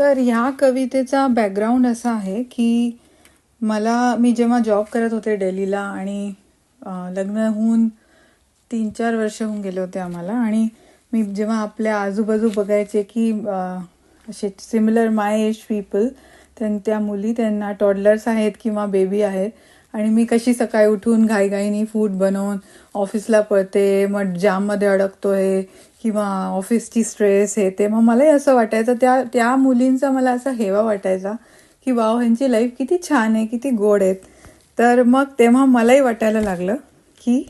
तर ह्या कवितेचा बॅकग्राऊंड असा आहे की मला मी जेव्हा जॉब करत होते डेलीला आणि लग्न होऊन तीन चार वर्ष होऊन गेले होते आम्हाला आणि मी जेव्हा आपल्या आजूबाजू बघायचे की असे सिमिलर माय एज पीपल त्यां त्या मुली त्यांना टॉडलर्स आहेत किंवा बेबी आहेत आणि मी कशी सकाळी उठून घाईघाईनी फूड बनवून ऑफिसला पळते मग जाममध्ये अडकतोय किंवा ऑफिसची स्ट्रेस हे ते मग मलाही असं वाटायचं त्या त्या मुलींचा मला असा हेवा वाटायचा की वाव ह्यांची लाईफ किती छान आहे किती गोड आहेत तर मग तेव्हा मलाही वाटायला लागलं की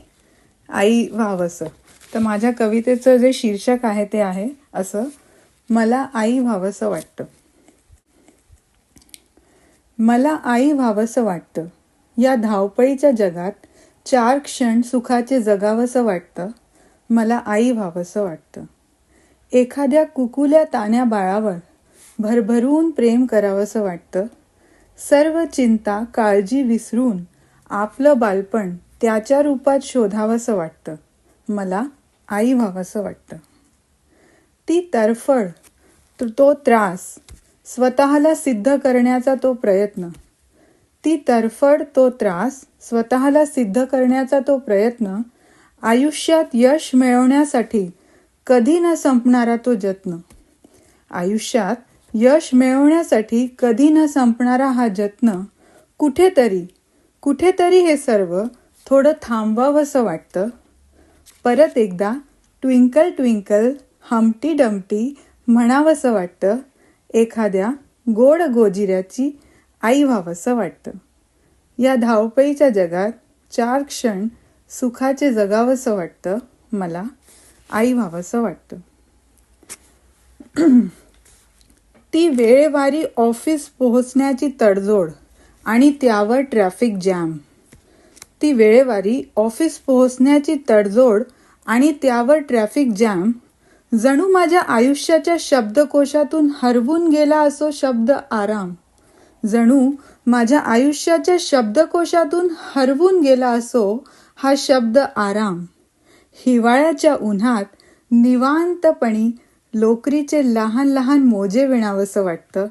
आई व्हावंसं तर माझ्या कवितेचं जे शीर्षक आहे ते आहे असं मला आई व्हावंसं वाटतं. मला आई व्हावंसं वाटतं. या धावपळीच्या जगात चार क्षण सुखाचे जगावंसं वाटतं. मला आई व्हावंसं वाटतं. एखाद्या कुकुल्या तान्या बाळावर भरभरून प्रेम करावंसं वाटतं. सर्व चिंता काळजी विसरून आपलं बालपण त्याच्या रूपात शोधावंसं वाटतं. मला आई व्हावंसं वाटतं. ती तरफड तो- तो त्रास स्वतःला सिद्ध करण्याचा तो प्रयत्न. ती तरफड तो त्रास स्वतःला सिद्ध करण्याचा तो प्रयत्न आयुष्यात यश मिळवण्यासाठी कधी न संपणारा तो जत्न. आयुष्यात यश मिळवण्यासाठी कधी न संपणारा हा जत्न कुठेतरी कुठेतरी हे सर्व थोडं थांबवावंसं वाटतं. परत एकदा ट्विंकल ट्विंकल हमटी डमटी म्हणावंसं वाटतं एखाद्या गोड गोजिऱ्याची आई व्हावंसं वाटतं. या धावपळीच्या जगात चार क्षण सुखाचे जगावंसं वाटतं मला आई व्हावंसं वाटतं. ती वेळेवारी ऑफिस पोहोचण्याची तडजोड आणि त्यावर ट्रॅफिक जॅम. ती वेळेवारी ऑफिस पोहोचण्याची तडजोड आणि त्यावर ट्रॅफिक जॅम. जणू माझ्या आयुष्याच्या शब्दकोशातून हरवून गेला असो शब्द आराम. जणू माझ्या आयुष्याच्या शब्दकोशातून हरवून गेला असो हा शब्द आराम. हिवाळ्याच्या उन्हात निवांतपणी लोकरीचे लहान लहान मोजे विणावंसं वाटतं.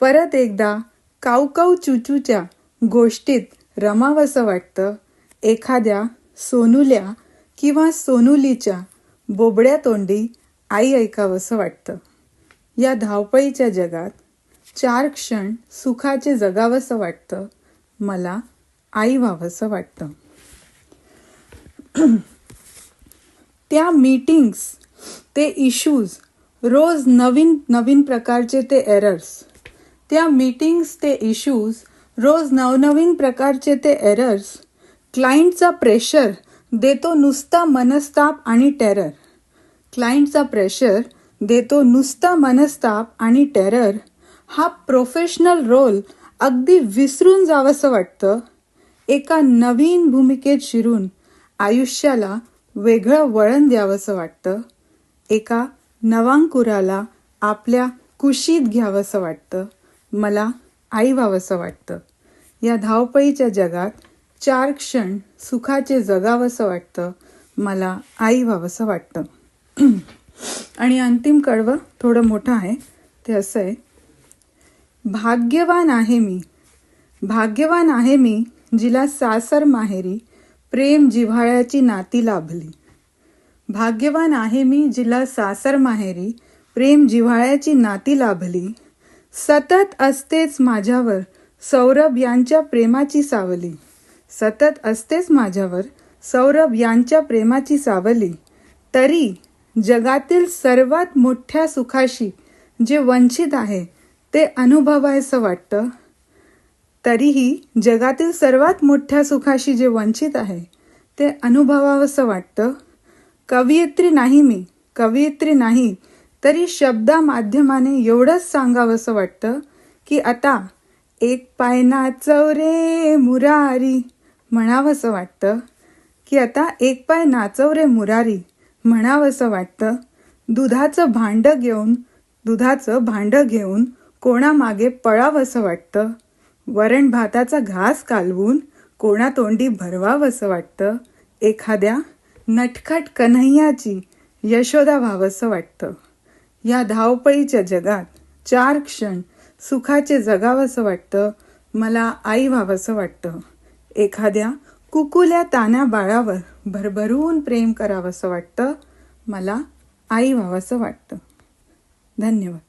परत एकदा कावकाव चुचूच्या गोष्टीत रमावंसं वाटतं. एखाद्या सोनुल्या किंवा सोनुलीच्या बोबड्या तोंडी आई ऐकावंसं वाटतं. या धावपळीच्या जगात चार क्षण सुखाचे जगावंसं वाटतं. मला आई व्हावंसं वाटतं. त्या मीटिंग्स ते इश्यूज रोज नवीन नवीन प्रकारचे ते एरर्स त्या मीटिंग्स ते इश्यूज रोज नवनवीन प्रकारचे ते एरर्स क्लायंटचा प्रेशर देतो नुसता मनस्ताप आणि टेरर क्लायंटचा प्रेशर देतो नुसता मनस्ताप आणि टेरर हा प्रोफेशनल रोल अगदी विसरून जावंसं वाटतं. एका नवीन भूमिकेत शिरून आयुष्याला वेगळं वळण द्यावंसं वाटतं. एका नवांकुराला आपल्या कुशीत घ्यावंसं वाटतं. मला आई व्हावंसं वाटतं. या धावपळीच्या जगात चार क्षण सुखाचे जगावंसं वाटतं. मला आई व्हावंसं वाटतं. आणि अंतिम कडवं थोडं मोठं आहे. ते असं आहे. भाग्यवान आहे मी. भाग्यवान आहे मी जिला सासर माहेरी प्रेम जिव्हाळ्याची नाती लाभली. भाग्यवान आहे मी जिला सासर माहेरी प्रेम जिव्हाळ्याची नाती लाभली. सतत असतेच माझ्यावर सौरभ यांच्या प्रेमाची सावली. सतत असतेच माझ्यावर सौरभ यांच्या प्रेमाची सावली. तरी जगातील सर्वात मोठ्या सुखाशी जे वंचित आहे ते अनुभवायचं वाटतं. तरीही जगातील सर्वात मोठ्या सुखाशी जे वंचित आहे ते अनुभवावंसं वाटतं. कवयित्री नाही मी कवयित्री नाही तरी शब्दा माध्यमाने एवढंच सांगावंसं वाटतं की आता एक पाय नाचव रे मुरारी म्हणावंसं वाटतं. की आता एक पाय नाचव रे मुरारी म्हणावंसं वाटतं. दुधाचं भांडं घेऊन दुधाचं भांडं घेऊन कोणामागे पळावंसं वाटतं. वरण भाताचा घास कालवून कोणातोंडी भरवावंसं वाटतं? एखाद्या नटखट कन्हैयाची यशोदा व्हावंसं वाटतं. या धावपळीच्या जगात चार क्षण सुखाचे जगावंसं वाटतं मला आई व्हावंसं वाटतं. एखाद्या कुकुल्या तान्या बाळावर भरभरून प्रेम करावंसं वाटतं मला आई व्हावंसं वाटतं. धन्यवाद.